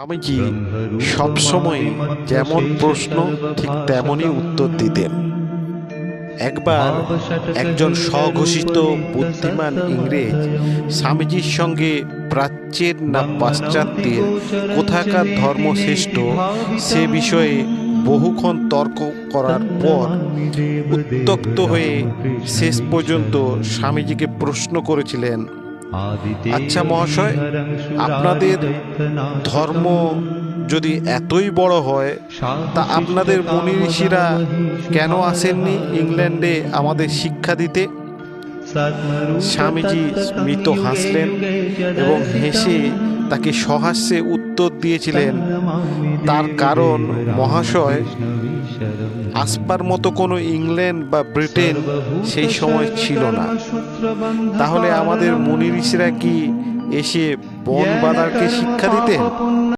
স্বামীজি সবসময় যেমন প্রশ্ন ঠিক তেমনই উত্তর দিতেন? একবার একজন স্বঘোষিত বুদ্ধিমান ইংরেজ স্বামীজির সঙ্গে প্রাচ্যের না পাশ্চাত্যের কোথাকার ধর্ম শ্রেষ্ঠ সে বিষয়ে বহুক্ষণ তর্ক করার পর উত্তক্ত হয়ে শেষ পর্যন্ত স্বামীজিকে প্রশ্ন করেছিলেন আচ্ছা মহাশয় আপনাদের ধর্ম যদি এতই বড় হয় তা আপনাদের মনি ঋষিরা কেন আসেননি ইংল্যান্ডে আমাদের শিক্ষা দিতে? স্বামীজি স্মিত হাসলেন এবং হেসে তাকে সহাস্যে উত্তর দিয়েছিলেন, তার কারণ মহাশয় আসপার মতো কোনো ইংল্যান্ড বা ব্রিটেন সেই সময় ছিল না। তাহলে আমাদের মুনি ঋষিরা কি এসে বন বাঁধারকে শিক্ষা দিতেন?